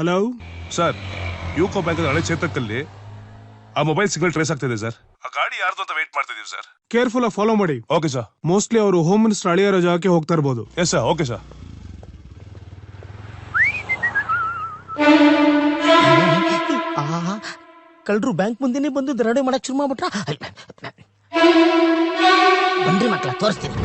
Hello sir UCO bank ಹಳೆ ಚೇತಕ್ಕಲ್ಲಿ ಆ ಮೊಬೈಲ್ ಸಿಗ್ನಲ್ ಟ್ರೇಸ್ ಆಗ್ತಿದೆ ಸರ್ ಆ ಗಾಡಿ ಯಾರ್ದು ಅಂತ ವೇಟ್ ಮಾಡ್ತಿದೀವಿ ಸರ್ ಕೇರ್ಫುಲ್ ಆಗಿ ಫಾಲೋ ಮಾಡಿ. ಓಕೆ ಸರ್ ಮೋಸ್ಟ್ಲಿ ಅವರು ಹೋಮ್ ಮಿನಿಸ್ಟರ್ ಅಳಿಯರ ಜಾಗಕ್ಕೆ ಹೋಗ್ತಾ ಇರ್ಬೋದು. ಎಸ್ ಸರ್ ಓಕೆ ಸರ್ ಕಳ್ಳರು ಬ್ಯಾಂಕ್ ಮುಂದೆನೇ ಬಂದು ದರೋಡೆ ಮಾಡಕ್ ಶುರು ಮಾಡ್ಬಿಟ್ರ? ಬನ್ರಿ ಮಕ್ಕಳ ತೋರಿಸ್ತೀನಿ.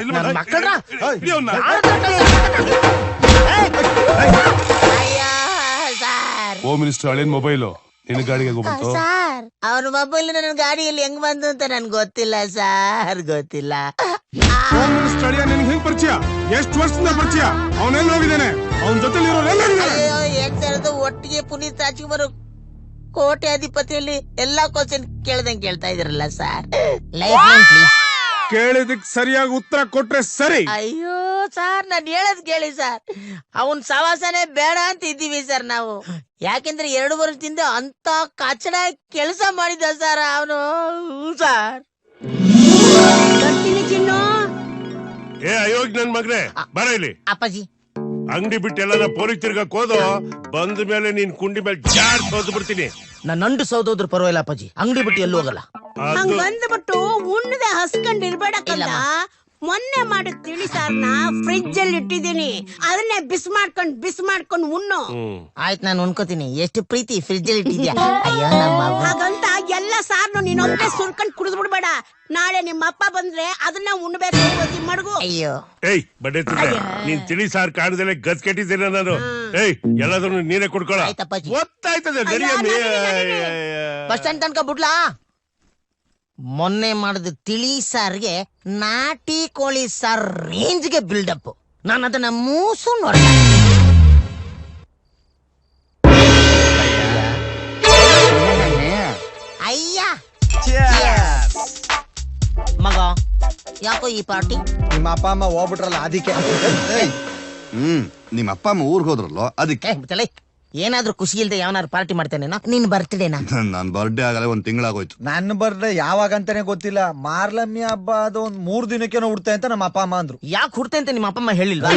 ನನ್ ಹೋಮ್ ಮಿನಿಸ್ಟರ್ ಹಳೇನ್ ಮೊಬೈಲು. ನಿನ್ನ ಗಾಡಿಗೆ ಬಂತು ಸರ್. ಅವನ ಮೊಬೈಲ್ ನನ್ನ ಗಾಡಿಯಲ್ಲಿ ಹೆಂಗ್ ಬಂತು ಅಂತ ನನ್ಗೆ ಗೊತ್ತಿಲ್ಲ ಸರ್ ಗೊತ್ತಿಲ್ಲ. ಹೋಮ್ ಮಿನಿಸ್ಟರ್ ಅಳಿಯ ನಿನ್ಗೆ ಹೆಂಗ್ ಪರಿಚಯ? ಎಷ್ಟು ವರ್ಷದಿಂದ ಪರಿಚಯ? ಅವನೆಲ್ಲ ಹೋಗಿದ್ದಾನೆ? ಅವನ ಜೊತೆ ಅಯ್ಯೋ ಒಟ್ಟಿಗೆ ಪುನೀತ್ ರಾಜ್ಕುಮಾರ್ ಕೋಟೆ ಅಧಿಪತಿಯಲ್ಲಿ ಎಲ್ಲಾ ಕ್ವಶನ್ ಕೇಳ್ದಂಗ್ ಕೇಳ್ತಾ ಇದ್ರಲ್ಲ ಸರ್. ಲೈಫ್ ಲೈನ್ ಪ್ಲೀಸ್ ಕೇಳಿದಕ್ ಸರಿಯಾಗಿ ಉತ್ತರ ಕೊಟ್ರೆ ಸರಿ. ಅಯ್ಯೋ ಸರ್ ನಾನು ಹೇಳದ್ ಕೇಳಿ ಸರ್. ಅವನ್ ಸವಾಸನೆ ಬೇಡ ಅಂತ ಇದ್ದೀವಿ ಸರ್ ನಾವು. ಯಾಕೆಂದ್ರೆ ಎರಡು ವರ್ಷದಿಂದ ಅಂತ ಕಚಡ ಕೆಲಸ ಮಾಡಿದ ಸರ್ ಅವನು. ಸರ್. ಏ ಅಯೋಗ್ ನನ್ ಮಗ್ನೆ. ಬರ ಇಲ್ಲಿ. ಅಪ್ಪಾಜಿ. ಅಂಗಡಿ ಬಿಟ್ಟು ಎಲ್ಲ ಪೊಲೀಸ್ ತಿರ್ಗಕ್ ಹೋದು ಬಂದ ಮೇಲೆ ನೀನ್ ಕುಂಡಿ ಮೇಲೆ ಜಾರ್ ಸೋದ್ ಬಿಡ್ತೀನಿ ನನ್ನ ಅಂಡು ಸೌದೋದ್ರ ಪರವಾಗಿಲ್ಲ ಅಪ್ಪಾಜಿ. ಅಂಗಡಿ ಬಿಟ್ಟು ಎಲ್ಲೂ ಹೋಗಲ್ಲ. ಹಂಗ್ ಬಂದ್ಬಿಟ್ಟು ಉಣ್ಣದೆ ಹಸ್ಕೊಂಡ್ ಇರ್ಬೇಡ ಕಂದ ಇಲ್ಲಮ್ಮ. ಮೊನ್ನೆ ಮಾಡಿದ ತಿಳಿ ಸಾರ್ನ ಫ್ರಿಜ್ ಅಲ್ಲಿ ಇಟ್ಟಿದ್ದೀನಿ. ಅದನ್ನೇ ಬಿಸ್ ಮಾಡ್ಕೊಂಡ್ ಬಿಸ್ ಮಾಡ್ಕೊಂಡ್ ಉಣ್ಣು. ಆಯ್ತು ನಾನು ಉಣ್ಕೋತೀನಿ. ಎಷ್ಟು ಪ್ರೀತಿ ಫ್ರಿಜ್ ಅಲ್ಲಿ ಇಟ್ಟಿದ್ಯಾ? ಅಯ್ಯೋ ನಮ್ಮ ಹಾಗಂತ ಎಲ್ಲ ಸಾರ್ನು ನೀನೊಬ್ಬನೇ ಸುರ್ಕೊಂಡ್ ಕುಡಿದ್ ಬಿಡ್ಬೇಡ ನಾಳೆ ನಿಮ್ಮ ಅಪ್ಪ ಬಂದ್ರೆ ಅದನ್ನ ಉಣ್ಬೇಕು ಮಡಗು. ಅಯ್ಯೋ. ಏಯ್ ಬಡ್ಡೆ ತಿಂದ. ನೀನ್ ತಿಳಿ ಸಾರ್ ಕಾಣದಲ್ಲೇ ಗದ್ ಕೆಟ್ಟಿದ್ದೇನೆ ನಾನು. ಏಯ್ ಎಲ್ಲಾದ್ರೂ ನೀನೇ ಕುಡ್ಕೊಳ. ಆಯ್ತಪ್ಪ ಗೊತ್ತಾಯ್ತದೆ. ಬಸ್ ಸ್ಟ್ಯಾಂಡ್ ತನಕ ಬಿಡ್ಲಾ? ಮೊನ್ನೆ ಮಾಡಿದ ತಿಳಿ ಸಾರ್ಗೆ ನಾಟಿ ಕೋಳಿ ಸಾರ್ ರೇಂಜ್ಗೆ ಬಿಲ್ಡಪ್ ನಾನು ಅದನ್ನ ಮೂಸು ನೋಡ ಅಯ್ಯ. ಮಗ ಯಾಕೋ ಈ ಪಾರ್ಟಿ ನಿಮ್ಮ ಅಪ್ಪ ಅಮ್ಮ ಹೋಗ್ಬಿಟ್ರಲ್ಲ ಅದಕ್ಕೆ. ಹ್ಮ್ ನಿಮ್ಮ ಅಪ್ಪ ಅಮ್ಮ ಊರ್ಗ್ ಹೋದ್ರಲ್ಲೋ ಅದಕ್ಕೆ. ಏ ತಲೆ ಏನಾದ್ರೂ ಖುಷಿ ಇಲ್ದೆ ಯಾವನಾದ್ರು ಪಾರ್ಟಿ ಮಾಡ್ತೇನೆ ನಿನ್ ಬರ್ತ್ಡೇನಾ ನನ್ ಬರ್ಡೇ ಆಗಲ್ಲ ಒಂದ್ ತಿಂಗಳಾಗೋಯ್ತು. ನನ್ನ ಬರ್ಡೆ ಯಾವಾಗ ಅಂತಾನೆ ಗೊತ್ತಿಲ್ಲ. ಮಾರ್ಲಮ್ಮಿ ಹಬ್ಬ ಅದು ಒಂದ್ ಮೂರ್ ದಿನಕ್ಕೇನೋ ಹುಡ್ತೇ ಅಂತ ನಮ್ಮ ಅಪ್ಪ ಅಮ್ಮ ಅಂದ್ರು. ಯಾಕೆ ಹುಡ್ತೆ ಅಂತ ನಿಮ್ಮ ಅಪ್ಪ ಅಮ್ಮ ಹೇಳಿಲ್ವಾ?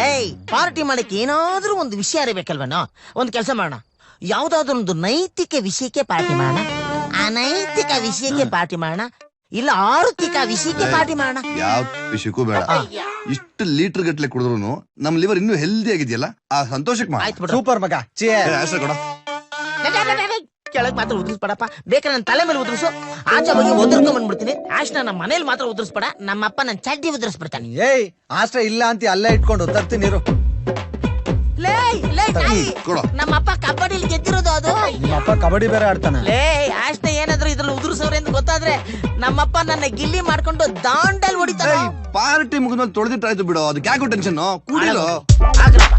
ಲೇ ಪಾರ್ಟಿ ಮಾಡಕ್ಕೆ ಏನಾದ್ರೂ ಒಂದು ವಿಷಯ ಅರಿಬೇಕಲ್ವನೋ ಒಂದ್ ಕೆಲಸ ಮಾಡೋಣ. ಯಾವ್ದಾದ್ರು ಒಂದು ನೈತಿಕ ವಿಷಯಕ್ಕೆ ಪಾರ್ಟಿ ಮಾಡೋಣ. ಅನೈತಿಕ ವಿಷಯಕ್ಕೆ ಪಾರ್ಟಿ ಮಾಡೋಣ. ಇಲ್ಲ ಆರ್ಥಿಕ ವಿಷಯಕ್ಕೆ ಪಾರ್ಟಿ ಮಾಡೋಣ. ಯಾವ ವಿಷಯಕ್ಕೂ ಬೇಡ. ಇಷ್ಟು ಲೀಟರ್ ಗಟ್ಲೆ ಕುಡಿದ್ರು ನಮ್ ಲಿವರ್ ಇನ್ನೂ ಹೆಲ್ದಿ ಆಗಿದೆಯಲ್ಲ ಆ ಸಂತೋಷಕ್ಕೆ ಮಾ ಆಯ್ತು ಬಿಡು. ಸೂಪರ್ ಮಗ ಚೇ ಕೊಡ. ಕೆಳಗ್ ಮಾತ್ರ ಉದ್ರಿಸ್ಬೇಡಪ್ಪ. ಬೇಕಾದ್ರೆ ನನ್ನ ತಲೆ ಮೇಲೆ ಉದ್ರಿಸು. ಆಚೆ ಹೋಗಿ ಒದರ್ಕೊಂಡ್ ಬಂದ್ಬಿಡ್ತೀನಿ. ಆಶ್ ನಮ್ಮ ಮನೇಲಿ ಮಾತ್ರ ಉದುರಿಸ್ಬೇಡ. ನಮ್ಮಪ್ಪ ನನ್ನ ಚಡ್ಡಿ ಉದ್ರಿಸ್ಬಿಡ್ತಾನೆ. ಏಯ್ ಆಶ್ರಯ ಇಲ್ಲ ಅಂತ ಅಲ್ಲೇ ಇಟ್ಕೊಂಡು ತರ್ತೀನಿ ಇರು. ಲೇ ಲೇ ತಾಯಿ. ಕೊಡು. ನಮ್ಮಪ್ಪ ಕಬಡ್ಡಿಲಿ ಗೆದ್ದಿರೋದು ಅದು. ಅಪ್ಪ ಕಬಡ್ಡಿ ಬೇರೆ ಆಡ್ತಾನ. ಲೇ ಅಷ್ಟ ಏನಾದ್ರೂ ಇದ್ರಲ್ಲಿ ಉದುರಿಸೋರೆ ಅಂತ ಗೊತ್ತಾದ್ರೆ ನಮ್ಮಪ್ಪ ನನ್ನ ಗಿಲ್ಲಿ ಮಾಡ್ಕೊಂಡು ದಾಂಡಲ್ ಹೊಡಿತಾರೆ ಪಾರ್ಟಿ ಮುಗಿದ್ಮೇಲೆ ತೊಳೆದಿಟ್ಟಾಯ್ತು ಬಿಡು. ಅದಕ್ಕೆ ಯಾಕೋ ಟೆನ್ಷನ್ ಕೂಡಿರೋ? ಆಗ್ರಪ್ಪ.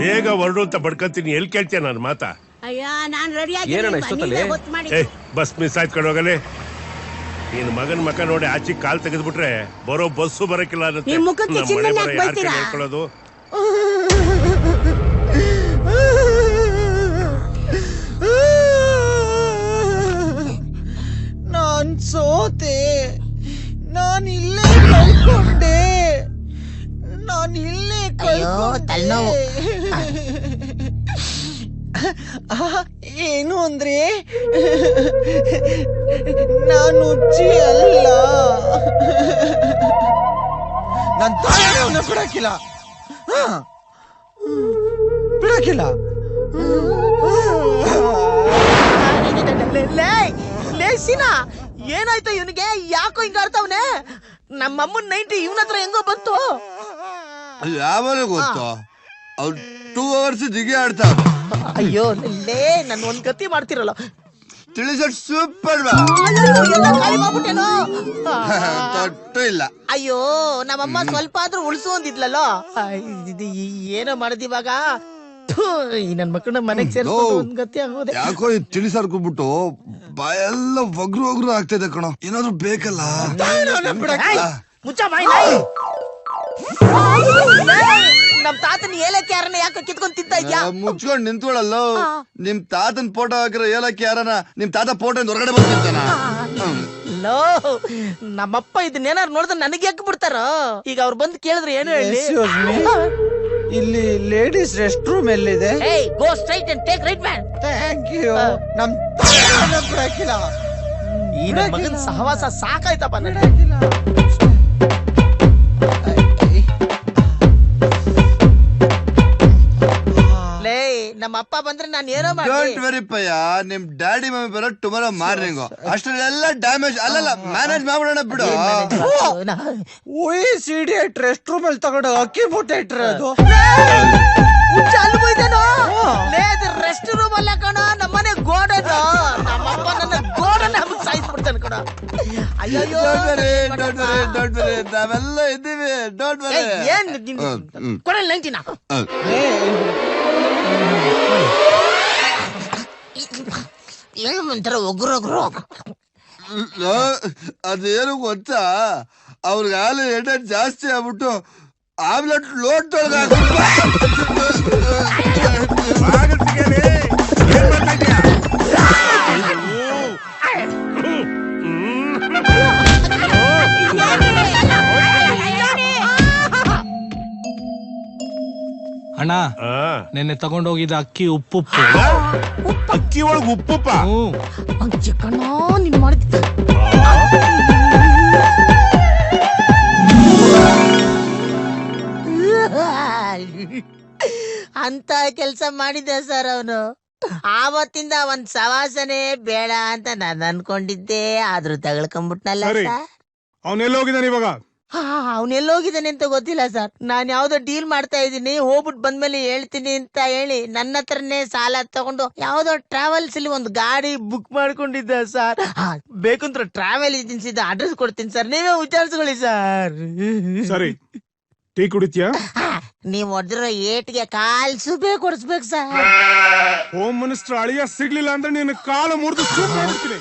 ಬೇಗ ಹೊರಡು ಅಂತ ಬಡ್ಕಂತೀನಿ. ಎಲ್ಲಿ ಕೇಳ್ತೀಯ ನಾನು ಮಾತಾ? ಅಯ್ಯ ನಾನ್ ರೆಡಿ ಆಗಿ ಗೊತ್ತು ಮಾಡಿ. ಏಯ್ ಬಸ್ ಮಿಸ್ ಆಯ್ತು ಕಣೋಗಲೆ ನಿನ್ ಮಗನ್ ಮಕ ನೋಡಿ ಆಚಿ ಕಾಲ್ ತೆಗೆದ್ಬಿಟ್ರೆ ಬರೋ ಬಸ್ಸು ಬರಕಿಲ್ಲ ಅನ್ನತ್ತೆ. ನಿಮ್ ಮುಖಕ್ಕೆ ನಮ್ಮ ಚಿನ್ನ ಮನೆ ಬರೋ ಯಾರ್ ಕೈಲಿ ಬೈತೀರಾ? ಹೇಳ್ಕೊಳ್ಳೋದು ಸೋತೆ ನಾನಿಲ್ಲೇ ಇಲ್ಲೇ ಕಳ್ಕೊಂಡೆ ನಾನು ಇಲ್ಲೇ ಅಯ್ಯೋ, ತಲೆನೋವು. ಏನು ಅಂದ್ರೆ ನಾನು ಉಜ್ಜಿ ಅಲ್ಲ ನನ್ನ ತಾಯಿನ ಬಿಡಕ್ಕಿಲ್ಲ ಬಿಡಕ್ಕಿಲ್ಲ ಲೇ, ಲೇ, ಲೇ ಸೀನಾ ಏನಾಯ್ತು ಇವನಿಗೆ? ಯಾಕೋ ಹಿಂಗ ಆಡ್ತಾವನೆ? ನಮ್ಮಮ್ಮನ್ ನೈಂಟಿ ಇವನ ಹತ್ರ ಹೆಂಗೋ ಬಂತು. ಯಾವಾಗ ಗೊತ್ತು? ಅವ್ರು ಟೂ ಅವರ್ಸ್ ಜಿಗಿ ಆಡ್ತಾವ. ಅಯ್ಯೋ ಲೇ ನನ್ ಒಂದ್ ಗತಿ ಮಾಡ್ತಿರಲ್ಲ. ತಿಳಿಸಟ್ ಸೂಪರ್ ತೊಟ್ಟು ಇಲ್ಲ. ಅಯ್ಯೋ ನಮ್ಮಮ್ಮ ಸ್ವಲ್ಪ ಆದ್ರೂ ಉಳಿಸು ಅಂದಿದ್ಲಲ್ಲೋ? ಏನೋ ಮಾಡದಿವಾಗ ಈ ನನ್ ಮಕ್ಕಳನ್ನ ಮನೆಗ್ ಸೇರ್ಸ್ಕೊಂಡು ಓ. ಒಂದ್ ಗತಿ ಆಗೋದೆ. ಯಾಕೋ ಈ ಕೂಬಿಟ್ಟು ಸಾರ್ಕೊಂಡ್ಬಿಟ್ಟು ಬಾಯೆಲ್ಲ ಒಗ್ರು ಒಗ್ರು ಆಗ್ತಾ ಕಣೋ. ಏನಾದ್ರು ಬೇಕಲ್ಲ? ಮುಚ್ಚ ಬಾಯಿ ನಾಯಿ. ನಮ್ ತಾತನ ಏಲಕ್ಕಿ ಯಾರನ್ನ ಯಾಕೆ ಕಿತ್ಕೊಂಡ್ ತಿಂತ ಇದ್ಯಾ? ಮುಚ್ಕೊಂಡ್ ನಿಂತ್ಕೊಳ್ಳಲ್ಲ ನಿಮ್ ತಾತನ್ ಫೋಟೋ ಹಾಕಿರೋ ಏಲಕ್ಕಿ ಯಾರನ ನಿಮ್ ತಾತ ಫೋಟೋ ಹೊರಗಡೆ ಬಂದಿರ್ತಾನ ಲೋ ನಮ್ಮಪ್ಪ ಇದನ್ನೇನಾರು ನೋಡಿದ್ರೆ ನನಗೆ ಯಾಕೆ ಬಿಡ್ತಾರ? ಈಗ ಅವ್ರು ಬಂದು ಕೇಳಿದ್ರೆ ಏನು ಹೇಳಿ. ಇಲ್ಲಿ ಲೇಡೀಸ್ ರೆಸ್ಟ್ ರೂಮ್ ಎಲ್ಲಿದೆ? Hey go straight and take right man thank you ನಮ್ ಬಿಡಕ್ಕಿಲ್ಲ. ಈ ನನ್ ಮಗನ್ ಸಹವಾಸ ಸಾಕಾಯ್ತಪ್ಪ ನನಗೆ. ಬಿಡಕ್ಕಿಲ್ಲ. ಅಪ್ಪ ಬಂದ್ರೆ ನಾನು ಏನೋ ಮಾಡಿ ಡೋಂಟ್ ವೆರಿ ಪಯ್ಯ ನಿಮ್ ಡ್ಯಾಡಿ ಮಮ್ಮಿ ಬರೋ ಟುಮಾರೋ ಮಾರ್ನಿಂಗ್ ಅಷ್ಟೆಲ್ಲ ಡ್ಯಾಮೇಜ್ ಅಲ್ಲಲ್ಲ ಮ್ಯಾನೇಜ್ ಮಾಡ್ಬಿಡೋಣ ಬಿಡು. ಓಯ್ ಸಿಡಿಯಟ್ ರೆಸ್ಟ್ ರೂಮ್ ಅಲ್ಲಿ ತಗೊಂಡು ಅಕ್ಕಿ ಮೂಟೆ ಇಟ್ಟಿರೋದು ರೆಸ್ಟ್ ರೂಮ್ ಅಲ್ಲ ಕಣ ನಮ್ಮನೆ ಗೋಡನ್ ನಮ್ಮಪ್ಪ ನನ್ನ ಗೋಡನ್ ಸಾಯಿಸ್ಬಿಡ್ತಾನೆ ಕಣ. ಅಯ್ಯೋ don't worry don't worry don't worry ನಾವೆಲ್ಲ ಇದ್ದೀವಿ. ಡೋಂಟ್ ವೆರಿ ಏನ್ ಕೊಡಲ್ ನೈಂಟಿನ ಏನು ಒಂಥರ ಒಗ್ರು ಒಗ್ರು ಅದೇನು ಗೊತ್ತಾ ಅವ್ರಿಗೆ ಹಾಲು ಎಣ್ಣೆ ಜಾಸ್ತಿ ಆಗ್ಬಿಟ್ಟು ಆಮ್ಲೆಟ್ ಲೋಟ್ ತೊಳ್ಗ ಅಣ್ಣ ಆ, ನೆನ್ನೆ ತಗೊಂಡೋಗಿದ್ದ ಅಕ್ಕಿ ಉಪ್ಪುಪ್ಪು ಅಕ್ಕಿ ಒಳಗ್ ಉಪ್ಪುಪ್ಪ? ಹ್ಮ್ ಚಿಕ್ಕಣ್ಣ ನೀನ್ ಮಾಡಿದ್ದ. ಅಂತ ಕೆಲ್ಸ ಮಾಡಿದ್ದೆ ಸರ್ ಅವನು? ಆವತ್ತಿಂದ ಒಂದ್ ಸವಾಸನೆ ಬೇಡ ಅಂತ ನಾನು ಅನ್ಕೊಂಡಿದ್ದೆ ಆದ್ರೂ ತಗೊಳ್ಕೊಂಡ್ಬಿಟ್ನಲ್ಲ ಅವನೆಲ್ಲ ಹೋಗಿದ್ದಾನೆ ಇವಾಗ? ಅವನೆಲ್ಲೋಗಿದ್ದಾನೆ ಅಂತ ಗೊತ್ತಿಲ್ಲ ಸರ್. ನಾನು ಯಾವ್ದೋ ಡೀಲ್ ಮಾಡ್ತಾ ಇದ್ದೀನಿ ಹೋಗ್ಬಿಟ್ಟು ಬಂದ್ಮೇಲೆ ಹೇಳ್ತೀನಿ ಅಂತ ಹೇಳಿ ನನ್ನ ಹತ್ರನೇ ಸಾಲ ತಗೊಂಡು ಯಾವ್ದೋ ಟ್ರಾವೆಲ್ಸ್ ಅಲ್ಲಿ ಒಂದು ಗಾಡಿ ಬುಕ್ ಮಾಡ್ಕೊಂಡಿದ್ದ ಸರ್. ಬೇಕಂದ್ರೆ ಟ್ರಾವೆಲ್ ಏಜೆನ್ಸಿ ಅಡ್ರೆಸ್ ಕೊಡ್ತೀನಿ ಸರ್. ನೀವೇ ವಿಚಾರಿಸ್ಕೊಳ್ಳಿ ಸರ್. ಸರಿ. ಟೀ ಕುಡಿತೀಯಾ? ನೀವ್ ಹೊಡೆದಿರೋ ಏಟ್ಗೆ ಕಾಲ್ ಸುಬೇ ಕೊಡಿಸ್ಬೇಕು ಸರ್. ಹೋಮ್ ಮಿನಿಸ್ಟರ್ ಅಳಿಯ ಸಿಗ್ಲಿಲ್ಲ ಅಂದ್ರೆ ನೀನು ಕಾಲು ಮುರಿದು ಸೂಪ್ ಮಾಡಿರ್ತೀನಿ